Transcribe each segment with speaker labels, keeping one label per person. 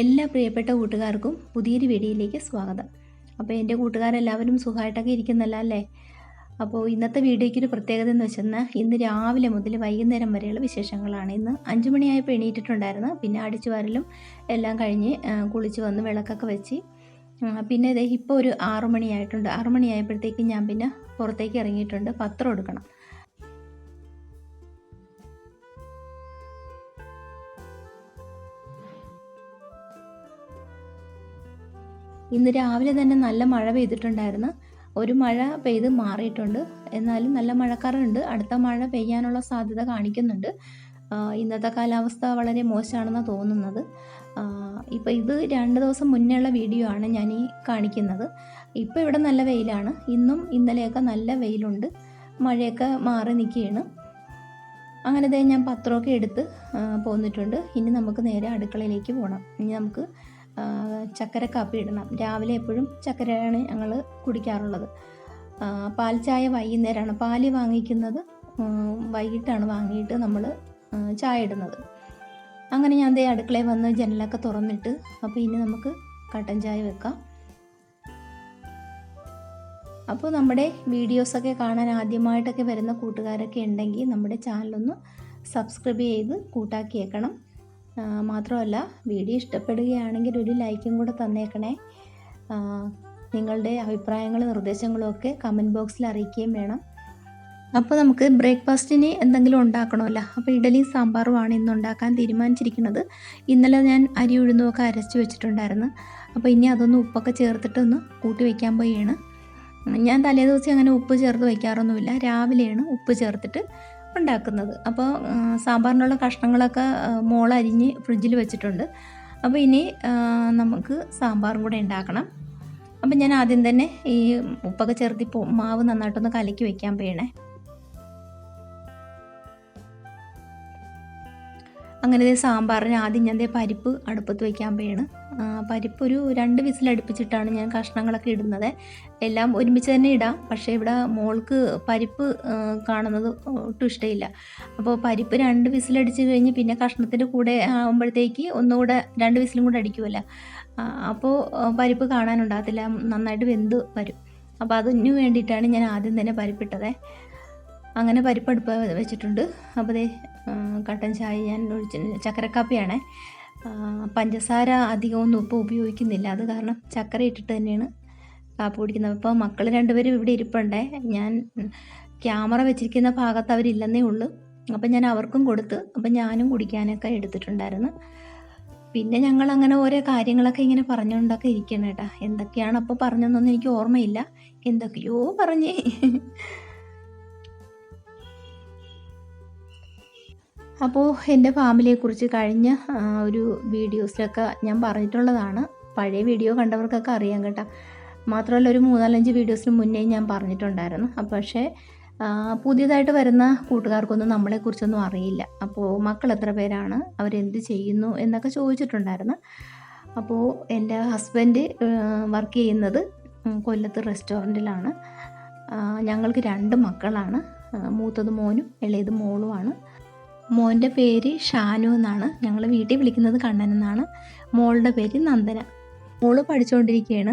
Speaker 1: എല്ലാ പ്രിയപ്പെട്ട കൂട്ടുകാർക്കും പുതിയൊരു വീഡിയോയിലേക്ക് സ്വാഗതം. അപ്പോൾ എന്റെ കൂട്ടുകാരെല്ലാവരും സുഖമായിട്ടൊക്കെ ഇരിക്കുന്നല്ല അല്ലേ? അപ്പോൾ ഇന്നത്തെ വീഡിയോയ്ക്ക് ഒരു പ്രത്യേകത എന്ന് വെച്ചെന്നാൽ ഇന്ന് രാവിലെ മുതൽ വൈകുന്നേരം വരെയുള്ള വിശേഷങ്ങളാണ്. ഇന്ന് അഞ്ച് മണിയായപ്പോൾ എണീറ്റിട്ടുണ്ടായിരുന്നു. പിന്നെ അടിച്ചു വാരലും എല്ലാം കഴിഞ്ഞ് കുളിച്ച് വന്ന് വിളക്കൊക്കെ വെച്ച്. പിന്നെ ഇതേ ഇപ്പോൾ ഒരു ആറു മണിയായിട്ടുണ്ട് ഞാൻ പിന്നെ പുറത്തേക്ക് ഇറങ്ങിയിട്ടുണ്ട്. പത്രം എടുക്കണം. ഇന്ന് രാവിലെ തന്നെ നല്ല മഴ പെയ്തിട്ടുണ്ടായിരുന്നു. ഒരു മഴ പെയ്ത് മാറിയിട്ടുണ്ട്. എന്നാലും നല്ല മഴക്കാറുണ്ട്. അടുത്ത മഴ പെയ്യാനുള്ള സാധ്യത കാണിക്കുന്നുണ്ട്. ഇന്നത്തെ കാലാവസ്ഥ വളരെ മോശമാണെന്നാണ് തോന്നുന്നത്. ഇപ്പോൾ ഇത് രണ്ട് ദിവസം മുന്നേ ഉള്ള വീഡിയോ ആണ് ഞാൻ ഈ കാണിക്കുന്നത്. ഇപ്പോൾ ഇവിടെ നല്ല വെയിലാണ്. ഇന്നും ഇന്നലെയൊക്കെ നല്ല വെയിലുണ്ട്. മഴയൊക്കെ മാറി നിൽക്കുകയാണ്. അങ്ങനെ ദേ ഞാൻ പത്രമൊക്കെ എടുത്ത് പോന്നിട്ടുണ്ട്. ഇനി നമുക്ക് നേരെ അടുക്കളയിലേക്ക് പോകണം ഇനി നമുക്ക് ചക്കര കാപ്പി ഇടണം. രാവിലെ എപ്പോഴും ചക്കരയാണ് ഞങ്ങൾ കുടിക്കാറുള്ളത്. പാൽ ചായ വൈകുന്നേരമാണ് പാൽ വാങ്ങിക്കുന്നത് വൈകിട്ടാണ് വാങ്ങിയിട്ട് നമ്മൾ ചായ ഇടുന്നത്. അങ്ങനെ ഞാൻ ദേ അടുക്കളയിൽ വന്ന് ജനലൊക്കെ തുറന്നിട്ട് അപ്പോൾ ഇനി നമുക്ക് കട്ടൻ ചായ വെക്കാം. അപ്പോൾ നമ്മുടെ വീഡിയോസൊക്കെ കാണാൻ ആദ്യമായിട്ടൊക്കെ വരുന്ന കൂട്ടുകാരൊക്കെ ഉണ്ടെങ്കിൽ നമ്മുടെ ചാനലൊന്ന് സബ്സ്ക്രൈബ് ചെയ്ത് കൂട്ടാക്കിയേക്കണം. മാത്രമല്ല വീഡിയോ ഇഷ്ടപ്പെടുകയാണെങ്കിൽ ഒരു ലൈക്കും കൂടെ തന്നേക്കണേ. നിങ്ങളുടെ അഭിപ്രായങ്ങളും നിർദ്ദേശങ്ങളും ഒക്കെ കമന്റ് ബോക്സിൽ അറിയിക്കുകയും വേണം. അപ്പോൾ നമുക്ക് ബ്രേക്ക്ഫാസ്റ്റിന് എന്തെങ്കിലും ഉണ്ടാക്കണമല്ലോ? അപ്പോൾ ഇഡലിയും സാമ്പാറുമാണ് ഇന്ന് ഉണ്ടാക്കാൻ തീരുമാനിച്ചിരിക്കുന്നത്. ഇന്നലെ ഞാൻ അരി ഉഴുന്നുമൊക്കെ അരച്ച് വെച്ചിട്ടുണ്ടായിരുന്നു. അപ്പോൾ ഇനി അതൊന്ന് ഉപ്പൊക്കെ ചേർത്തിട്ടൊന്ന് കൂട്ടി വയ്ക്കാൻ പോയാണ് ഞാൻ തലേദിവസം അങ്ങനെ ഉപ്പ് ചേർത്ത് വയ്ക്കാറൊന്നുമില്ല രാവിലെയാണ് ഉപ്പ് ചേർത്തിട്ട് ഉണ്ടാക്കുന്നത് അപ്പോൾ സാമ്പാറിനുള്ള കഷ്ണങ്ങളൊക്കെ മോളരിഞ്ഞ് ഫ്രിഡ്ജിൽ വെച്ചിട്ടുണ്ട്. അപ്പോൾ ഇനി നമുക്ക് സാമ്പാറും കൂടെ ഉണ്ടാക്കണം. അപ്പം ഞാൻ ആദ്യം തന്നെ ഈ ഉപ്പൊക്കെ ചേർത്ത് മാവ് നന്നായിട്ടൊന്ന് കലക്കി വെക്കാൻ പോയണേ അങ്ങനെ ദേ സാമ്പാറിന് ആദ്യം ഞാൻ ദേ പരിപ്പ് അടുപ്പത്ത് വയ്ക്കാൻ പോയാണ് പരിപ്പ് ഒരു രണ്ട് വിസിൽ അടുപ്പിച്ചിട്ടാണ് ഞാൻ കഷ്ണങ്ങളൊക്കെ ഇടുന്നത്. എല്ലാം ഒരുമിച്ച് തന്നെ ഇടാം. പക്ഷേ ഇവിടെ മോൾക്ക് പരിപ്പ് കാണുന്നത് ഒട്ടും ഇഷ്ടമില്ല. അപ്പോൾ പരിപ്പ് രണ്ട് വിസിലടിച്ച് കഴിഞ്ഞ് പിന്നെ കഷ്ണത്തിന്റെ കൂടെ ആകുമ്പോഴത്തേക്ക് ഒന്നുകൂടെ രണ്ട് വിസിലും കൂടെ അടിക്കുമല്ലോ അപ്പോൾ പരിപ്പ് കാണാനുണ്ടാകത്തില്ല. നന്നായിട്ട് വെന്ത് വരും. അപ്പോൾ അതിന് വേണ്ടിയിട്ടാണ് ഞാൻ ആദ്യം തന്നെ പരിപ്പിട്ടത്. അങ്ങനെ പരിപ്പ് അടുപ്പ് വെച്ചിട്ടുണ്ട്. അപ്പോൾ കട്ടൻ ചായ ഞാൻ ഒഴിച്ച് ചക്കരക്കാപ്പിയാണ്. പഞ്ചസാര അധികമൊന്നും ഉപ്പ് ഉപയോഗിക്കുന്നില്ല. അത് കാരണം ചക്കര ഇട്ടിട്ട് തന്നെയാണ് കാപ്പി കുടിക്കുന്നത്. അപ്പോൾ മക്കൾ രണ്ടുപേരും ഇവിടെ ഇരിപ്പുണ്ടേ. ഞാൻ ക്യാമറ വെച്ചിരിക്കുന്ന ഭാഗത്ത് അവരില്ലെന്നേ ഉള്ളൂ. അപ്പം ഞാൻ അവർക്കും കൊടുത്ത് അപ്പം ഞാനും കുടിക്കാനൊക്കെ എടുത്തിട്ടുണ്ടായിരുന്നു. പിന്നെ ഞങ്ങൾ അങ്ങനെ ഓരോ കാര്യങ്ങളൊക്കെ ഇങ്ങനെ പറഞ്ഞുകൊണ്ടൊക്കെ ഇരിക്കണം കേട്ടാ. എന്തൊക്കെയാണ് അപ്പോൾ പറഞ്ഞതെന്നൊന്നും എനിക്ക് ഓർമ്മയില്ല. എന്തൊക്കെയോ പറഞ്ഞേ. അപ്പോൾ എന്റെ ഫാമിലിയെക്കുറിച്ച് കഴിഞ്ഞ ഒരു വീഡിയോസിലൊക്കെ ഞാൻ പറഞ്ഞിട്ടുള്ളതാണ്. പഴയ വീഡിയോ കണ്ടവർക്കൊക്കെ അറിയാം കേട്ടോ. മാത്രമല്ല ഒരു മൂന്നാലഞ്ച് വീഡിയോസിന് മുന്നേ ഞാൻ പറഞ്ഞിട്ടുണ്ടായിരുന്നു. അപ്പോൾ പക്ഷേ പുതിയതായിട്ട് വരുന്ന കൂട്ടുകാർക്കൊന്നും നമ്മളെക്കുറിച്ചൊന്നും അറിയില്ല. അപ്പോൾ മക്കൾ എത്ര പേരാണ് അവരെന്ത് ചെയ്യുന്നു എന്നൊക്കെ ചോദിച്ചിട്ടുണ്ടായിരുന്നു. അപ്പോൾ എന്റെ ഹസ്ബൻഡ് വർക്ക് ചെയ്യുന്നത് കൊല്ലത്ത് റെസ്റ്റോറന്റിലാണ്. ഞങ്ങൾക്ക് രണ്ട് മക്കളാണ്. മൂത്തത് മോനും ഇളയത് മോളുമാണ്. മോന്റെ പേര് ഷാനു എന്നാണ്. ഞങ്ങൾ വീട്ടിൽ വിളിക്കുന്നത് കണ്ണൻ എന്നാണ്. മോളുടെ പേര് നന്ദന. മോൾ പഠിച്ചുകൊണ്ടിരിക്കുകയാണ്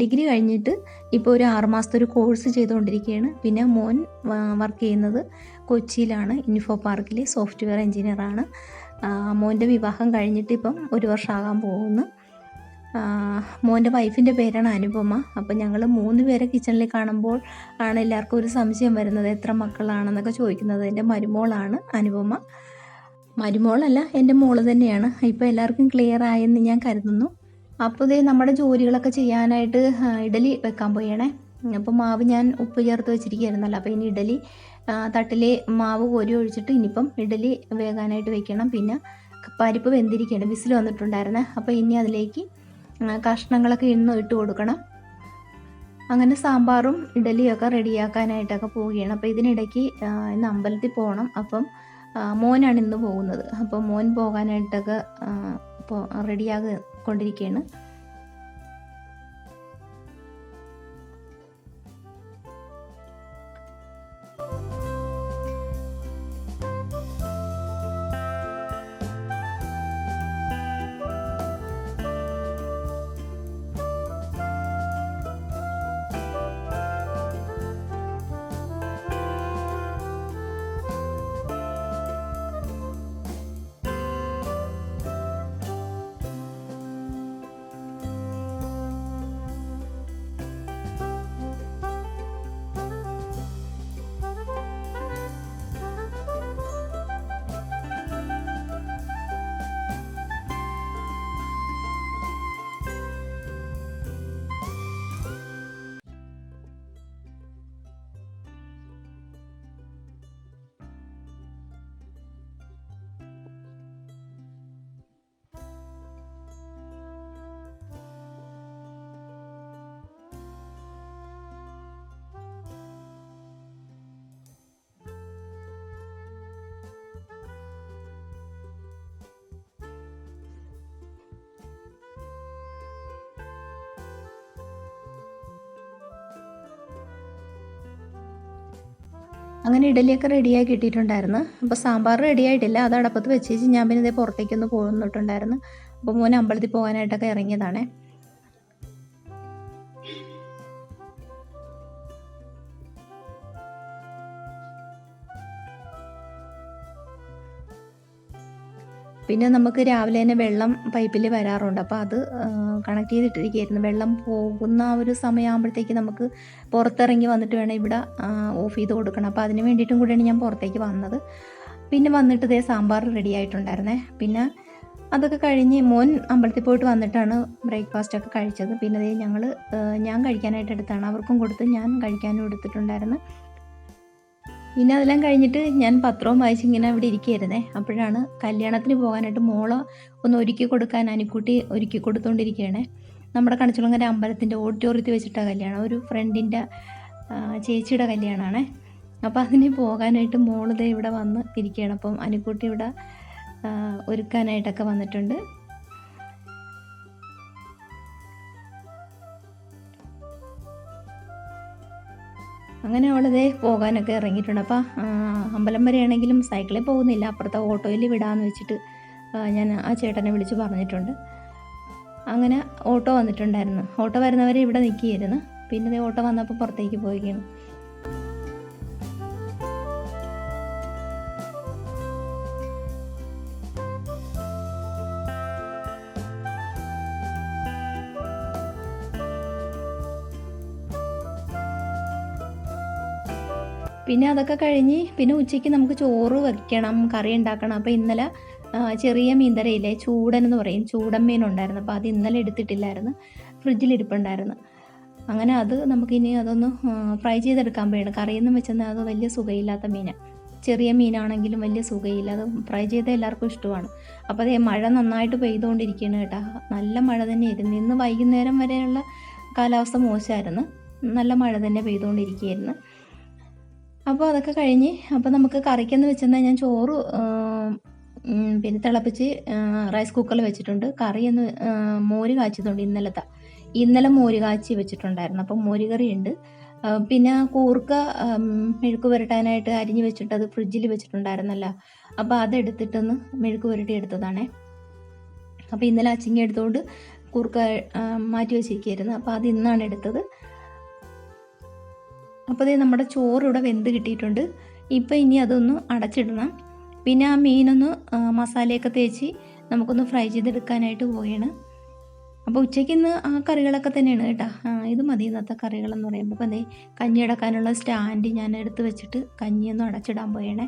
Speaker 1: ഡിഗ്രി കഴിഞ്ഞിട്ട് ഇപ്പോൾ ഒരു ആറുമാസത്തെ ഒരു കോഴ്സ് ചെയ്തുകൊണ്ടിരിക്കുകയാണ് പിന്നെ മോൻ വർക്ക് ചെയ്യുന്നത് കൊച്ചിയിലാണ്. ഇൻഫോ പാർക്കിൽ സോഫ്റ്റ്വെയർ എഞ്ചിനീയറാണ് മോന്റെ വിവാഹം കഴിഞ്ഞിട്ട് ഇപ്പം ഒരു വർഷമാകാൻ പോകുന്നു. മോന്റെ വൈഫിന്റെ പേരാണ് അനുപമ. അപ്പം ഞങ്ങൾ മൂന്ന് പേരെ കിച്ചണിൽ കാണുമ്പോൾ ആണ് എല്ലാവർക്കും ഒരു സംശയം വരുന്നത്. എത്ര മക്കളാണെന്നൊക്കെ ചോദിക്കുന്നത്. എന്റെ മരുമോളാണ് അനുപമ. മരുമോളല്ല എന്റെ മോൾ തന്നെയാണ്. ഇപ്പോൾ എല്ലാവർക്കും ക്ലിയർ ആയെന്ന് ഞാൻ കരുതുന്നു. അപ്പോൾ ഇതേ നമ്മുടെ ജോലികളൊക്കെ ചെയ്യാനായിട്ട് ഇഡലി വെക്കാൻ പോയണേ. അപ്പോൾ മാവ് ഞാൻ ഉപ്പ് ചേർത്ത് വെച്ചിരിക്കുകയായിരുന്നല്ലോ. അപ്പോൾ ഇനി ഇഡലി തട്ടിൽ മാവ് കോരി ഒഴിച്ചിട്ട് ഇനിയിപ്പം ഇഡലി വേകാനായിട്ട് വെക്കണം. പിന്നെ പരിപ്പ് വെന്തിരിക്കുകയാണ് വിസിൽ വന്നിട്ടുണ്ടായിരുന്നേ. അപ്പോൾ ഇനി അതിലേക്ക് കഷ്ണങ്ങളൊക്കെ ഇന്ന് ഇട്ട് കൊടുക്കണം. അങ്ങനെ സാമ്പാറും ഇഡലിയും ഒക്കെ റെഡിയാക്കാനായിട്ടൊക്കെ പോവുകയാണ്. അപ്പോൾ ഇതിനിടയ്ക്ക് ഇന്ന് അമ്പലത്തിൽ പോകണം അപ്പം മോനാണ് ഇന്ന് പോകുന്നത്. അപ്പോൾ മോൻ പോകാനായിട്ടൊക്കെ ഇപ്പോൾ റെഡിയാകി അങ്ങനെ ഇഡലിയൊക്കെ റെഡിയായി കിട്ടിയിട്ടുണ്ടായിരുന്നു. അപ്പോൾ സാമ്പാർ റെഡിയായിട്ടില്ല അത് അടപ്പത്ത് വെച്ചേച്ച് ഞാൻ പിന്നെ ഇതേ പുറത്തേക്കൊന്ന് പോന്നിട്ടുണ്ടായിരുന്നു. അപ്പോൾ മോൻ അമ്പലത്തിൽ പോകാനായിട്ടൊക്കെ ഇറങ്ങിയതാണേ. പിന്നെ നമുക്ക് രാവിലെ തന്നെ വെള്ളം പൈപ്പിൽ വരാറുണ്ട്. അപ്പോൾ അത് കണക്ട് ചെയ്തിട്ടിരിക്കുകയായിരുന്നു. വെള്ളം പോകുന്ന ആ ഒരു സമയമാകുമ്പോഴത്തേക്ക് നമുക്ക് പുറത്തിറങ്ങി വന്നിട്ട് വേണം ഇവിടെ ഓഫ് ചെയ്ത് കൊടുക്കണം. അപ്പോൾ അതിന് വേണ്ടിയിട്ടും കൂടിയാണ് ഞാൻ പുറത്തേക്ക് വന്നത്. പിന്നെ വന്നിട്ട് ഇതേ സാമ്പാർ റെഡി ആയിട്ടുണ്ടായിരുന്നേ. പിന്നെ അതൊക്കെ കഴിഞ്ഞ് മോൻ അമ്പലത്തിൽ പോയിട്ട് വന്നിട്ടാണ് ബ്രേക്ക്ഫാസ്റ്റ് ഒക്കെ കഴിച്ചത്. പിന്നെ ഞങ്ങൾ ഞാൻ കഴിക്കാനായിട്ട് എടുത്താണ്. അവർക്കും കൊടുത്ത് ഞാൻ കഴിക്കാനും എടുത്തിട്ടുണ്ടായിരുന്നു. പിന്നെ അതെല്ലാം കഴിഞ്ഞിട്ട് ഞാൻ പത്രവും വായിച്ച് ഇങ്ങനെ അവിടെ ഇരിക്കുകയായിരുന്നേ. അപ്പോഴാണ് കല്യാണത്തിന് പോകാനായിട്ട് മോൾ ഒന്ന് ഒരുക്കി കൊടുക്കാൻ അനിക്കുട്ടി ഒരുക്കി കൊടുത്തുകൊണ്ടിരിക്കുകയാണേ നമ്മുടെ കണിച്ചുളങ്ങര അമ്പലത്തിന്റെ ഓഡിറ്റോറിയത്തിൽ വെച്ചിട്ടാണ് കല്യാണം. ഒരു ഫ്രണ്ടിന്റെ ചേച്ചിയുടെ കല്യാണമാണേ അപ്പോൾ അതിന് പോകാനായിട്ട് മോളിതേ ഇവിടെ വന്ന് ഇരിക്കുകയാണ്. അപ്പം അനിക്കുട്ടി ഇവിടെ ഒരുക്കാനായിട്ടൊക്കെ വന്നിട്ടുണ്ട്. അങ്ങനെ അവളതേ പോകാനൊക്കെ ഇറങ്ങിയിട്ടുണ്ട്. അപ്പോൾ അമ്പലം വരെയാണെങ്കിലും സൈക്കിളിൽ പോകുന്നില്ല. അപ്പുറത്തെ ഓട്ടോയിൽ വിടാമെന്ന് വെച്ചിട്ട് ഞാൻ ആ ചേട്ടനെ വിളിച്ച് പറഞ്ഞിട്ടുണ്ട്. അങ്ങനെ ഓട്ടോ വന്നിട്ടുണ്ടായിരുന്നു. ഓട്ടോ വരുന്നവരെ ഇവിടെ നിൽക്കുകയായിരുന്നു. പിന്നെ ഓട്ടോ വന്നപ്പോൾ പുറത്തേക്ക് പോവുകയാണ്. പിന്നെ അതൊക്കെ കഴിഞ്ഞ് പിന്നെ ഉച്ചയ്ക്ക് നമുക്ക് ചോറ് വയ്ക്കണം കറി ഉണ്ടാക്കണം. അപ്പോൾ ഇന്നലെ ചെറിയ മീൻതരയില്ലേ ചൂടൻ എന്ന് പറയും. ചൂടൻ മീൻ ഉണ്ടായിരുന്നു. അപ്പോൾ അത് ഇന്നലെ എടുത്തിട്ടില്ലായിരുന്നു. ഫ്രിഡ്ജിൽ ഇരിപ്പുണ്ടായിരുന്നു. അങ്ങനെ അത് നമുക്കിനി അതൊന്ന് ഫ്രൈ ചെയ്തെടുക്കാൻ വേണം കറിയൊന്നും വെച്ചെന്നാൽ അത് വലിയ സുഖയില്ലാത്ത മീനാണ് ചെറിയ മീനാണെങ്കിലും വലിയ സുഖയില്ല. അത് ഫ്രൈ ചെയ്ത എല്ലാവർക്കും ഇഷ്ടമാണ്. അപ്പോൾ അതേ മഴ നന്നായിട്ട് പെയ്തുകൊണ്ടിരിക്കുകയാണ് കേട്ടോ. നല്ല മഴ തന്നെയായിരുന്നു ഇന്ന് വൈകുന്നേരം വരെയുള്ള കാലാവസ്ഥ മോശമായിരുന്നു. നല്ല മഴ തന്നെ പെയ്തുകൊണ്ടിരിക്കുകയായിരുന്നു. അപ്പോൾ അതൊക്കെ കഴിഞ്ഞ് അപ്പോൾ നമുക്ക് കറിക്കെന്ന് വെച്ചെന്നാൽ ഞാൻ ചോറ് പിന്നെ തിളപ്പിച്ച് റൈസ് കുക്കറിൽ വെച്ചിട്ടുണ്ട്. കറി എന്ന് മോര് കാച്ചിയതുണ്ട് ഇന്നലത്തെ. ഇന്നലെ മോര് കാച്ചി വെച്ചിട്ടുണ്ടായിരുന്നു. അപ്പം മോര് കറി ഉണ്ട് പിന്നെ കൂർക്ക മെഴുക്ക് പുരട്ടാനായിട്ട് അരിഞ്ഞ് വെച്ചിട്ട് അത് ഫ്രിഡ്ജിൽ വെച്ചിട്ടുണ്ടായിരുന്നല്ലോ. അപ്പോൾ അതെടുത്തിട്ടൊന്ന് മെഴുക്ക് പുരട്ടി എടുത്തതാണേ. അപ്പോൾ ഇന്നലെ അച്ചിങ്ങ എടുത്തുകൊണ്ട് കൂർക്ക മാറ്റി വെച്ചിരിക്കുകയായിരുന്നു അപ്പോൾ അത് ഇന്നാണ് എടുത്തത്. അപ്പോൾ ഇത് നമ്മുടെ ചോറ് ഇവിടെ വെന്ത് കിട്ടിയിട്ടുണ്ട്. ഇപ്പോൾ ഇനി അതൊന്ന് അടച്ചിടണം. പിന്നെ ആ മീനൊന്ന് മസാലയൊക്കെ തേച്ച് നമുക്കൊന്ന് ഫ്രൈ ചെയ്തെടുക്കാനായിട്ട് പോവുകയാണ് അപ്പോൾ ഉച്ചയ്ക്ക് ഇന്ന് ആ കറികളൊക്കെ തന്നെയാണ് കേട്ടോ. ആ ഇത് മതി ഇന്നത്തെ കറികളെന്ന് പറയുമ്പോൾ അപ്പോൾ അതേ കഞ്ഞി അടക്കാനുള്ള സ്റ്റാൻഡ് ഞാൻ എടുത്ത് വെച്ചിട്ട് കഞ്ഞിയൊന്നും അടച്ചിടാൻ പോയണേ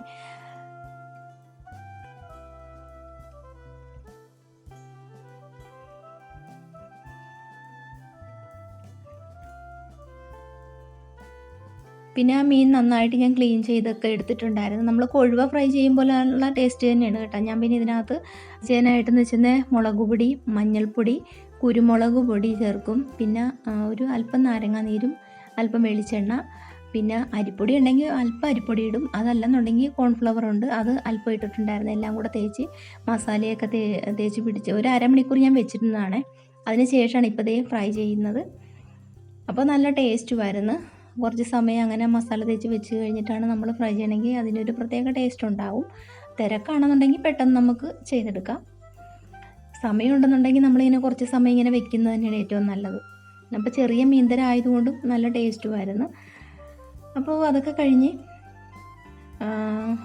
Speaker 1: പിന്നെ ആ മീൻ നന്നായിട്ട് ഞാൻ ക്ലീൻ ചെയ്തൊക്കെ എടുത്തിട്ടുണ്ടായിരുന്നു. നമ്മൾ കൊഴുവ ഫ്രൈ ചെയ്യുമ്പോഴുള്ള ടേസ്റ്റ് തന്നെയാണ് കേട്ടോ. ഞാൻ പിന്നെ ഇതിനകത്ത് ചെയ്യാനായിട്ടെന്ന് വെച്ചാൽ മുളക് പൊടി മഞ്ഞൾപ്പൊടി കുരുമുളക് പൊടി ചേർക്കും. പിന്നെ ഒരു അല്പം നാരങ്ങ നീരും അല്പം വെളിച്ചെണ്ണ പിന്നെ അരിപ്പൊടി ഉണ്ടെങ്കിൽ അല്പം അരിപ്പൊടി ഇടും. അതല്ലെന്നുണ്ടെങ്കിൽ കോൺഫ്ലവർ ഉണ്ട്. അത് അല്പം ഇട്ടിട്ടുണ്ടായിരുന്നു. എല്ലാം കൂടെ തേച്ച് മസാലയൊക്കെ തേ തേച്ച് പിടിച്ച് ഒരു അരമണിക്കൂർ ഞാൻ വെച്ചിരുന്നതാണ്. അതിന് ശേഷമാണ് ഇപ്പോൾ ഇതേ ഫ്രൈ ചെയ്യുന്നത്. അപ്പോൾ നല്ല ടേസ്റ്റുമായിരുന്നു കുറച്ച് സമയം അങ്ങനെ മസാല തേച്ച് വെച്ച് കഴിഞ്ഞിട്ടാണ് നമ്മൾ ഫ്രൈ ചെയ്യണമെങ്കിൽ അതിനൊരു പ്രത്യേക ടേസ്റ്റ് ഉണ്ടാവും. തിരക്കാണെന്നുണ്ടെങ്കിൽ പെട്ടെന്ന് നമുക്ക് ചെയ്തെടുക്കാം. സമയമുണ്ടെന്നുണ്ടെങ്കിൽ നമ്മളിങ്ങനെ കുറച്ച് സമയം ഇങ്ങനെ വെക്കുന്നത് തന്നെയാണ് ഏറ്റവും നല്ലത്. അപ്പോൾ ചെറിയ മീൻതര ആയതുകൊണ്ടും നല്ല ടേസ്റ്റുമായിരുന്നു അപ്പോൾ അതൊക്കെ കഴിഞ്ഞ്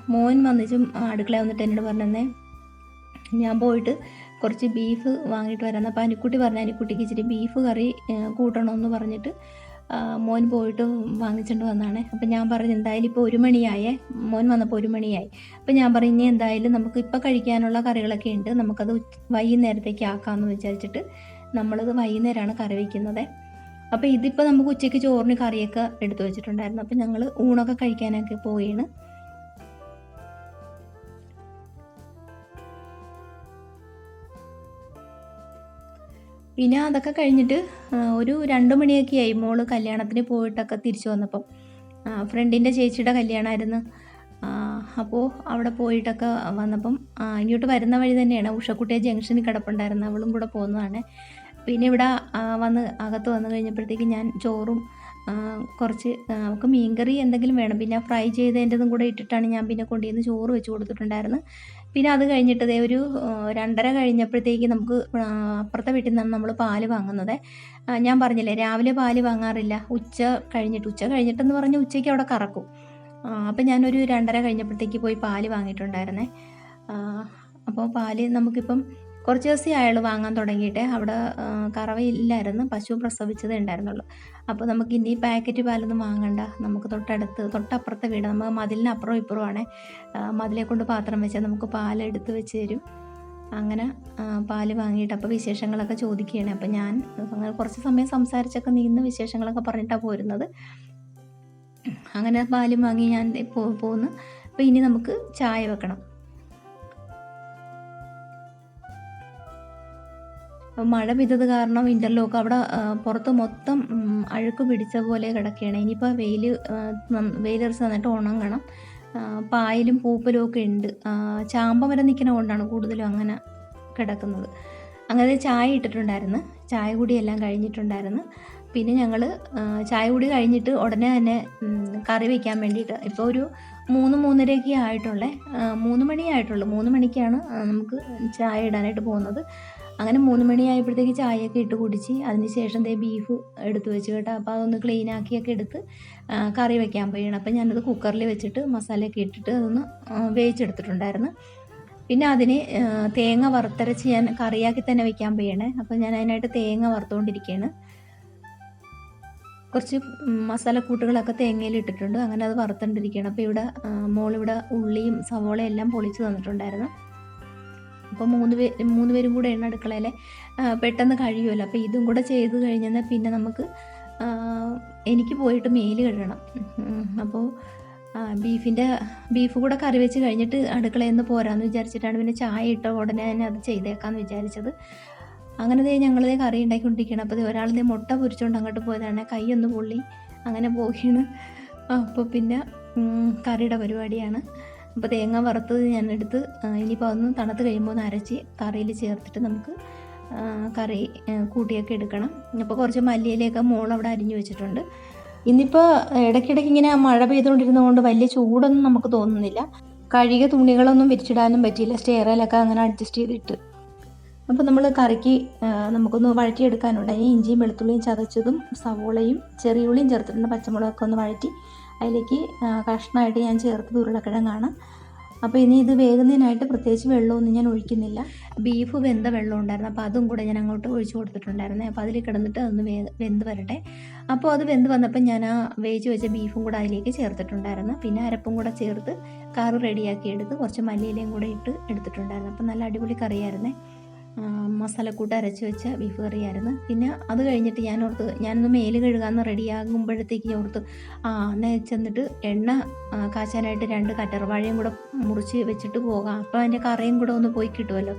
Speaker 1: മോൻ വന്നിച്ചും അടുക്കള വന്നിട്ട് എന്നോട് പറഞ്ഞേ ഞാൻ പോയിട്ട് കുറച്ച് ബീഫ് വാങ്ങിയിട്ട് വരാം അപ്പോൾ അനിക്കുട്ടി പറഞ്ഞു അനിക്കുട്ടിക്ക് ഇച്ചിരി ബീഫ് കറി കൂട്ടണമെന്ന് പറഞ്ഞിട്ട് മോൻ പോയിട്ട് വാങ്ങിച്ചുകൊണ്ട് വന്നതാണ് അപ്പം ഞാൻ പറഞ്ഞു എന്തായാലും ഇപ്പോൾ ഒരു മണിയായേ. മോൻ വന്നപ്പോൾ ഒരു മണിയായി. അപ്പം ഞാൻ പറഞ്ഞു ഇനി എന്തായാലും നമുക്ക് ഇപ്പോൾ കഴിക്കാനുള്ള കറികളൊക്കെ ഉണ്ട്. നമുക്കത് വൈകുന്നേരത്തേക്ക് ആക്കാമെന്ന് വിചാരിച്ചിട്ട് നമ്മളത് വൈകുന്നേരമാണ് കറി വയ്ക്കുന്നത് അപ്പോൾ ഇതിപ്പോൾ നമുക്ക് ഉച്ചയ്ക്ക് ചോറിന് കറിയൊക്കെ എടുത്തു വെച്ചിട്ടുണ്ടായിരുന്നു. അപ്പം ഞങ്ങൾ ഊണൊക്കെ കഴിക്കാനൊക്കെ പോവുകയാണ് പിന്നെ അതൊക്കെ കഴിഞ്ഞിട്ട് ഒരു രണ്ട് മണിയൊക്കെ ആയി മോൾ കല്യാണത്തിന് പോയിട്ടൊക്കെ തിരിച്ചു വന്നപ്പം. ഫ്രണ്ടിന്റെ ചേച്ചിയുടെ കല്യാണമായിരുന്നു അപ്പോൾ അവിടെ പോയിട്ടൊക്കെ വന്നപ്പം ഇങ്ങോട്ട് വരുന്ന വഴി തന്നെയാണ് ഉഷക്കുട്ടിയെ ജംഗ്ഷനിൽ കിടപ്പുണ്ടായിരുന്നു. അവളും കൂടെ പോകുന്നതാണ്. പിന്നെ ഇവിടെ വന്ന് അകത്ത് വന്നു കഴിഞ്ഞപ്പോഴത്തേക്ക് ഞാൻ ചോറും കുറച്ച് നമുക്ക് മീൻകറി എന്തെങ്കിലും വേണം. പിന്നെ ഫ്രൈ ചെയ്തതിന്റെതും കൂടെ ഇട്ടിട്ടാണ് ഞാൻ പിന്നെ കൊണ്ടുവന്ന് ചോറ് വെച്ച് കൊടുത്തിട്ടുണ്ടായിരുന്നു. പിന്നെ അത് കഴിഞ്ഞിട്ട് ദേ ഒരു രണ്ടര കഴിഞ്ഞപ്പോഴത്തേക്ക് നമുക്ക് അപ്പുറത്തെ വീട്ടിൽ നിന്നാണ് നമ്മൾ പാൽ വാങ്ങുന്നത്. ഞാൻ പറഞ്ഞില്ലേ രാവിലെ പാൽ വാങ്ങാറില്ല. ഉച്ച കഴിഞ്ഞിട്ട് ഉച്ച കഴിഞ്ഞിട്ടെന്ന് പറഞ്ഞ് ഉച്ചയ്ക്ക് അവിടെ കറക്കും. അപ്പം ഞാനൊരു രണ്ടര കഴിഞ്ഞപ്പോഴത്തേക്ക് പോയി പാൽ വാങ്ങിയിട്ടുണ്ടായിരുന്നേ. അപ്പോൾ പാൽ നമുക്കിപ്പം കുറച്ച് ദിവസം അയാൾ വാങ്ങാൻ തുടങ്ങിയിട്ട് അവിടെ കറവയില്ലായിരുന്നു പശു പ്രസവിച്ചതേ ഉണ്ടായിരുന്നുള്ളൂ. അപ്പോൾ നമുക്ക് ഇനി പാക്കറ്റ് പാലൊന്നും വാങ്ങണ്ട. നമുക്ക് തൊട്ടടുത്ത് തൊട്ടപ്പുറത്തെ വീട്. നമ്മൾ മതിലിന് അപ്പുറം ഇപ്പുറമാണ് മതിലെ കൊണ്ട് പാത്രം വെച്ചാൽ നമുക്ക് പാൽ എടുത്ത് വെച്ച് തരും. അങ്ങനെ പാൽ വാങ്ങിയിട്ട് അപ്പോൾ വിശേഷങ്ങളൊക്കെ ചോദിക്കുകയാണ്. അപ്പോൾ ഞാൻ അങ്ങനെ കുറച്ച് സമയം സംസാരിച്ചൊക്കെ നിന്ന് വിശേഷങ്ങളൊക്കെ പറഞ്ഞിട്ടാണ് പോരുന്നത്. അങ്ങനെ പാലും വാങ്ങി ഞാൻ പോകുന്നു അപ്പോൾ ഇനി നമുക്ക് ചായ വെക്കണം. മഴ പെയ്തത് കാരണം ഇന്റർലോക്ക് അവിടെ പുറത്ത് മൊത്തം അഴുക്ക് പിടിച്ച പോലെ കിടക്കുകയാണ്. ഇനിയിപ്പോൾ വെയിൽ വെയിലറിച്ച് നന്നായിട്ട് ഉണങ്ങണം. പായലും പൂപ്പലും ഒക്കെ ഉണ്ട്. ചാമ്പ വരെ നിൽക്കുന്ന കൊണ്ടാണ് കൂടുതലും അങ്ങനെ കിടക്കുന്നത്. അങ്ങനെ ചായ ഇട്ടിട്ടുണ്ടായിരുന്നു. ചായ കൂടി എല്ലാം കഴിഞ്ഞിട്ടുണ്ടായിരുന്നു. പിന്നെ ഞങ്ങൾ ചായ കൂടി കഴിഞ്ഞിട്ട് ഉടനെ തന്നെ കറി വയ്ക്കാൻ വേണ്ടിയിട്ട് ഇപ്പോൾ ഒരു മൂന്ന് മൂന്നരയൊക്കെ ആയിട്ടുള്ളേ മൂന്ന് മണിയായിട്ടുള്ളൂ. മൂന്ന് മണിക്കാണ് നമുക്ക് ചായ ഇടാനായിട്ട് പോകുന്നത്. അങ്ങനെ മൂന്ന് മണിയായപ്പോഴത്തേക്ക് ചായയൊക്കെ ഇട്ട് കുടിച്ച് അതിന് ശേഷം ദേ ബീഫ് എടുത്തു വെച്ച് കേട്ടോ. അപ്പോൾ അതൊന്ന് ക്ലീൻ ആക്കിയൊക്കെ എടുത്ത് കറി വെക്കാൻ പോയാണ്. അപ്പോൾ ഞാനത് കുക്കറിൽ വെച്ചിട്ട് മസാലയൊക്കെ ഇട്ടിട്ട് അതൊന്ന് വേവിച്ചെടുത്തിട്ടുണ്ടായിരുന്നു. പിന്നെ അതിന് തേങ്ങ വറുത്തരച്ച് ഞാൻ കറിയാക്കി തന്നെ വെക്കാൻ പോയണേ. അപ്പോൾ ഞാൻ അതിനായിട്ട് തേങ്ങ വറുത്തുകൊണ്ടിരിക്കുകയാണ് കുറച്ച് മസാല മസാലക്കൂട്ടുകളൊക്കെ തേങ്ങയിൽ ഇട്ടിട്ടുണ്ട്. അങ്ങനെ അത് വറുത്തുകൊണ്ടിരിക്കുകയാണ് അപ്പോൾ ഇവിടെ മോളിവിടെ ഉള്ളിയും സവോളയും എല്ലാം പൊളിച്ച് തന്നിട്ടുണ്ടായിരുന്നു. അപ്പോൾ മൂന്ന് പേര് മൂന്ന് പേരും കൂടെ എണ്ണ അടുക്കളയിലെ പെട്ടെന്ന് കഴിയുമല്ലോ. അപ്പോൾ ഇതും കൂടെ ചെയ്ത് കഴിഞ്ഞാൽ പിന്നെ നമുക്ക് എനിക്ക് പോയിട്ട് മേൽ കഴുകണം. അപ്പോൾ ബീഫിന്റെ ബീഫ് കൂടെ കറി വെച്ച് കഴിഞ്ഞിട്ട് അടുക്കളയിൽ നിന്ന് പോരാന്ന് വിചാരിച്ചിട്ടാണ് പിന്നെ ചായ ഇട്ട ഉടനെ തന്നെ അത് ചെയ്തേക്കാമെന്ന് വിചാരിച്ചത്. അങ്ങനെ ദേ ഞങ്ങളിതേ കറി ഉണ്ടാക്കിക്കൊണ്ടിരിക്കണം അപ്പോൾ ഒരാളിതേ മുട്ട പൊരിച്ചുകൊണ്ട് അങ്ങോട്ട് പോയതാണ്. കൈയൊന്ന് പൊള്ളി അങ്ങനെ പോവുകയാണ്. അപ്പോൾ പിന്നെ കറിയുടെ പരിപാടിയാണ്. അപ്പോൾ തേങ്ങ വറുത്തത് ഞാൻ എടുത്ത് ഇനിയിപ്പോൾ അതൊന്ന് തണുത്ത് കഴിയുമ്പോൾ ഒന്ന് അരച്ച് കറിയിൽ ചേർത്തിട്ട് നമുക്ക് കറി കൂട്ടിയൊക്കെ എടുക്കണം. അപ്പോൾ കുറച്ച് മല്ലിയിലൊക്കെ മോൾ അവിടെ അരിഞ്ഞു വെച്ചിട്ടുണ്ട്. ഇന്നിപ്പോൾ ഇടയ്ക്കിടയ്ക്ക് ഇങ്ങനെ മഴ പെയ്തുകൊണ്ടിരുന്നതുകൊണ്ട് വലിയ ചൂടൊന്നും നമുക്ക് തോന്നുന്നില്ല. കഴുകിയ തുണികളൊന്നും വിരിച്ചിടാനും പറ്റിയില്ല. സ്റ്റെയറിലൊക്കെ അങ്ങനെ അഡ്ജസ്റ്റ് ചെയ്തിട്ട്. അപ്പോൾ നമ്മൾ കറിക്ക് നമുക്കൊന്ന് വഴറ്റിയെടുക്കാനുണ്ട്. അതിന് ഇഞ്ചിയും വെളുത്തുള്ളിയും ചതച്ചതും സവോളയും ചെറിയുള്ളിയും ചേർത്തിട്ടുണ്ട്. പച്ചമുളകൊക്കെ ഒന്ന് വഴറ്റി അതിലേക്ക് കഷ്ണമായിട്ട് ഞാൻ ചേർത്തത് ഉരുളക്കിഴങ്ങാണ്. അപ്പോൾ ഇനി ഇത് വേകുന്നതിനായിട്ട് പ്രത്യേകിച്ച് വെള്ളമൊന്നും ഞാൻ ഒഴിക്കുന്നില്ല. ബീഫ് വെന്ത വെള്ളം ഉണ്ടായിരുന്നു. അപ്പോൾ അതും കൂടെ ഞാൻ അങ്ങോട്ട് ഒഴിച്ചു കൊടുത്തിട്ടുണ്ടായിരുന്നു. അപ്പോൾ അതിൽ കിടന്നിട്ട് അതൊന്ന് വേ വെന്ത് വരട്ടെ. അപ്പോൾ അത് വെന്ത് വന്നപ്പോൾ ഞാൻ ആ വേവിച്ച് വെച്ച ബീഫും കൂടെ അതിലേക്ക് ചേർത്തിട്ടുണ്ടായിരുന്നു. പിന്നെ അരപ്പും കൂടെ ചേർത്ത് കറി റെഡിയാക്കി എടുത്ത് കുറച്ച് മല്ലിയിലയും കൂടെ ഇട്ട് എടുത്തിട്ടുണ്ടായിരുന്നു. അപ്പോൾ നല്ല അടിപൊളി കറിയായിരുന്നേ. മസാലക്കൂട്ട് അരച്ച് വെച്ച ബീഫ് കറിയായിരുന്നു പിന്നെ അത് കഴിഞ്ഞിട്ട് ഞാൻ ഓർത്ത് ഞാനൊന്ന് മേൽ കഴുകാമെന്ന് റെഡിയാകുമ്പോഴത്തേക്ക് ഞാൻ ഓർത്ത് ആ എന്നാൽ ചെന്നിട്ട് എണ്ണ കാച്ചാനായിട്ട് രണ്ട് കറ്റർവാഴയും കൂടെ മുറിച്ച് വെച്ചിട്ട് പോകാം. അപ്പോൾ അതിന്റെ കറയും കൂടെ ഒന്ന് പോയി കിട്ടുമല്ലോ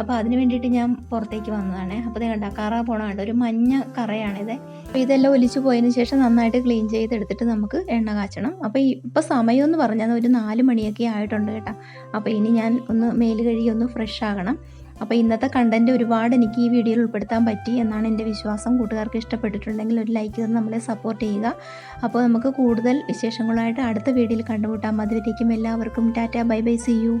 Speaker 1: അപ്പോൾ അതിന് വേണ്ടിയിട്ട് ഞാൻ പുറത്തേക്ക് വന്നതാണ്. അപ്പോൾ കണ്ട കറ പോണ കണ്ട ഒരു മഞ്ഞ കറയാണിത്. അപ്പോൾ ഇതെല്ലാം ഒലിച്ച് പോയതിന് ശേഷം നന്നായിട്ട് ക്ലീൻ ചെയ്തെടുത്തിട്ട് നമുക്ക് എണ്ണ കാച്ചണം. അപ്പോൾ ഇപ്പോൾ സമയം എന്ന് പറഞ്ഞാൽ ഒരു നാല് മണിയൊക്കെ ആയിട്ടുണ്ട് കേട്ടോ. അപ്പോൾ ഇനി ഞാൻ ഒന്ന് മേൽ കഴുകി ഒന്ന് ഫ്രഷ് ആകണം. അപ്പോൾ ഇന്നത്തെ കണ്ടന്റ് ഒരുപാട് എനിക്ക് ഈ വീഡിയോയിൽ ഉൾപ്പെടുത്താൻ പറ്റി എന്നാണ് എന്റെ വിശ്വാസം. കൂട്ടുകാർക്ക് ഇഷ്ടപ്പെട്ടിട്ടുണ്ടെങ്കിൽ ഒരു ലൈക്ക് തന്ന് നമ്മളെ സപ്പോർട്ട് ചെയ്യുക. അപ്പോൾ നമുക്ക് കൂടുതൽ വിശേഷങ്ങളായിട്ട് അടുത്ത വീഡിയോയിൽ കണ്ടുമുട്ടാം. അതുവരേക്കും എല്ലാവർക്കും tata bye bye see you